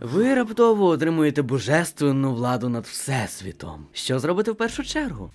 Ви раптово отримуєте божественну владу над всесвітом. Що зробити в першу чергу?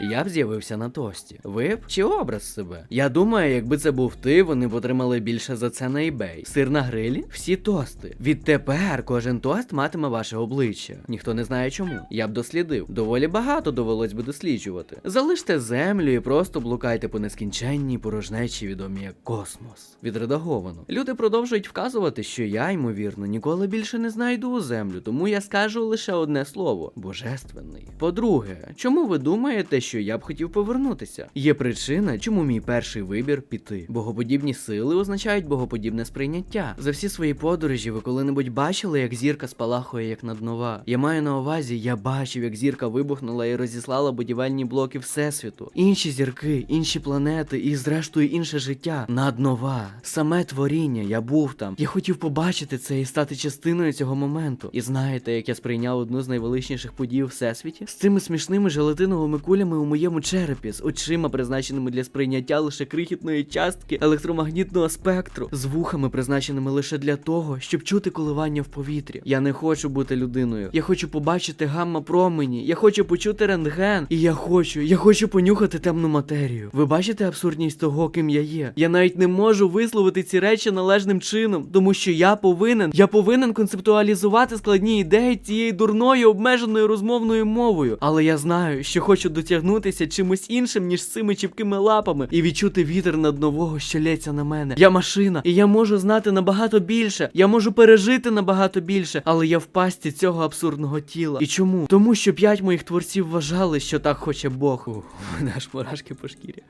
Я б з'явився на тості. Ви б чи образ себе? Я думаю, якби це був ти, вони б отримали більше за це на eBay. Сир на грилі всі тости. Відтепер кожен тост матиме ваше обличчя. Ніхто не знає чому. Я б дослідив. Доволі багато довелось би досліджувати. Залиште землю і просто блукайте по нескінченній порожнечі, відомі як космос. Відредаговано. Люди продовжують вказувати, що я, ймовірно, ніколи більше не знайду землю, тому я скажу лише одне слово божественний. По-друге, чому ви думаєте, що я б хотів повернутися? Є причина, чому мій перший вибір піти. Богоподібні сили означають богоподібне сприйняття. За всі свої подорожі ви коли-небудь бачили, як зірка спалахує як над нова. Я маю на увазі, я бачив, як зірка вибухнула і розіслала будівельні блоки всесвіту. Інші зірки, інші планети і, зрештою, інше життя над нова. Саме творіння, я був там. Я хотів побачити це і стати частиною цього моменту. І знаєте, як я сприйняв одну з найвеличніших подій у всесвіті? З цими смішними желатиновими кулями у моєму черепі, з очима, призначеними для сприйняття лише крихітної частки електромагнітного спектру, з вухами, призначеними лише для того, щоб чути коливання в повітрі. Я не хочу бути людиною. Я хочу побачити гамма промені. Я хочу почути рентген. І я хочу, я хочу понюхати темну матерію. Ви бачите абсурдність того, ким я є? Я навіть не можу висловити ці речі належним чином, тому що я повинен, я повинен концептуалізувати складні ідеї цією дурною обмеженою розмовною мовою. Але я знаю, що хочу дотягнутися чимось іншим, ніж цими чіпкими лапами, і відчути вітер над нового, що лється на мене. Я машина, і я можу знати набагато більше. Я можу пережити набагато більше, але я в пасті цього абсурдного тіла. І чому? Тому що п'ять моїх творців вважали, що так хоче Бог. У мене аж мурашки по шкірі.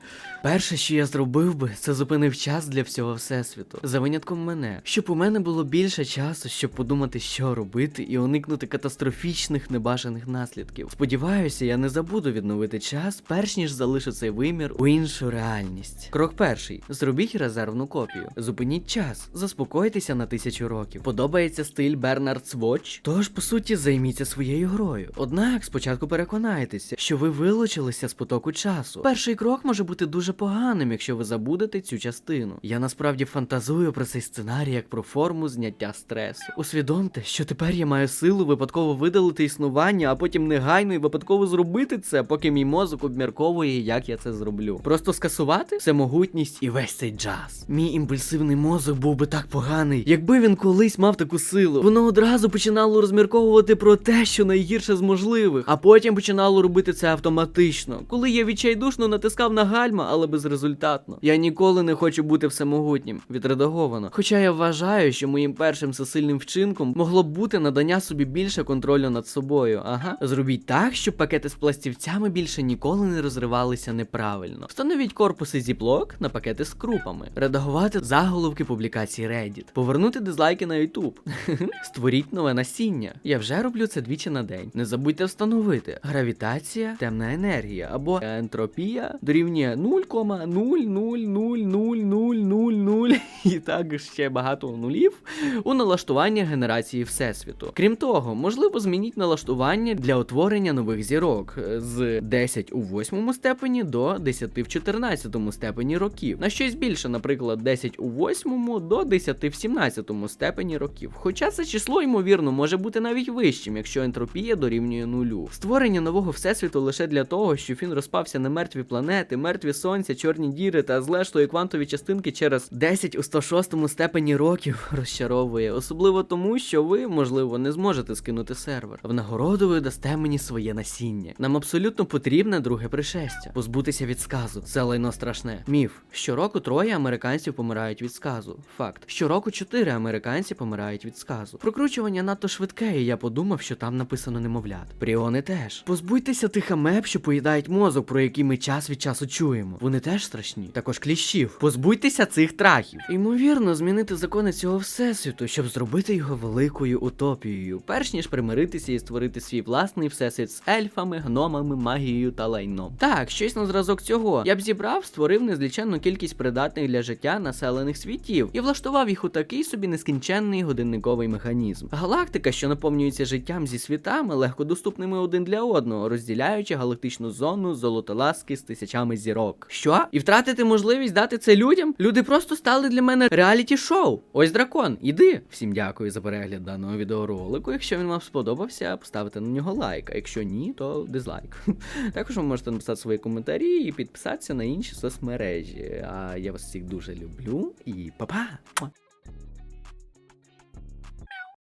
Перше, що я зробив би, це зупинив час для всього всесвіту. За винятком мене, щоб у мене було більше часу, щоб подумати, що робити, і уникнути катастрофічних небажаних наслідків. Сподіваюся, я не забуду відновити час, перш ніж залишу цей вимір у іншу реальність. Крок перший: зробіть резервну копію. Зупиніть час, заспокойтеся на тисячу років. Подобається стиль Bernard's Watch? Тож, по суті, займіться своєю грою. Однак спочатку переконайтеся, що ви вилучилися з потоку часу. Перший крок може бути дуже поганим, якщо ви забудете цю частину. Я насправді фантазую про цей сценарій як про форму зняття стресу. Усвідомте, що тепер я маю силу випадково видалити існування, а потім негайно і випадково зробити це, поки мій мозок обмірковує, як я це зроблю. Просто скасувати всемогутність і весь цей джаз. Мій імпульсивний мозок був би так поганий, якби він колись мав таку силу. Воно одразу починало розмірковувати про те, що найгірше з можливих, а потім починало робити це автоматично. Коли я відчайдушно натискав на гальма, але безрезультатно. Я ніколи не хочу бути всемогутнім, відредаговано. Хоча я вважаю, що моїм першим всесильним вчинком могло б бути надання собі більше контролю над собою. Ага, зробіть так, щоб пакети з пластівцями більше ніколи не розривалися неправильно. Встановіть корпуси зіплок на пакети з крупами, редагувати заголовки публікацій Reddit, повернути дизлайки на YouTube. Створіть нове насіння. Я вже роблю це двічі на день. Не забудьте встановити гравітація, темна енергія або ентропія дорівнює 0,0000000 і так ще багато нулів у налаштування генерації всесвіту. Крім того, можливо, змініть налаштування для утворення нових зірок з 10 у 8 степені до 10 в 14 степені років. На щось більше, наприклад, 10 у 8 до 10 в 17 степені років. Хоча це число, ймовірно, може бути навіть вищим, якщо ентропія дорівнює нулю. Створення нового всесвіту лише для того, щоб він розпався на мертві планети, мертві сонця, чорні діри та злештої квантові частинки через 10 у 106 степені років розчаровує, особливо тому, що ви, можливо, не зможете скинути сервер. В нагороду ви дасте мені своє насіння. Нам абсолютно потрібне друге пришестя. Позбутися від сказу. Це лайно страшне. Міф. Щороку троє американців помирають від сказу. Факт. Щороку чотири американці помирають від сказу. Прокручування надто швидке, і я подумав, що там написано немовлят. Пріони теж. Позбудьтеся тих амеб, що поїдають мозок, про які ми час від часу чуємо. Вони теж страшні. Також кліщів. Позбудьтеся цих трахів. Ймовірно, змінити закони цього всесвіту, щоб зробити його великою утопією, перш ніж примиритися і створити свій власний всесвіт з ельфами, гномами, магією магією та лайном. Так, щось на зразок цього. Я б зібрав, створив незліченну кількість придатних для життя населених світів і влаштував їх у такий собі нескінченний годинниковий механізм. Галактика, що наповнюється життям зі світами, легко доступними один для одного, розділяючи галактичну зону золотоласки з тисячами зірок. Що? І втратити можливість дати це людям? Люди просто стали для мене реаліті шоу. Ось дракон, іди. Всім дякую за перегляд даного відеоролику. Якщо він вам сподобався, поставте на нього лайк. А якщо ні, то дизлайк. Також ви можете написати свої коментарі і підписатися на інші соцмережі. А я вас всіх дуже люблю і па-па!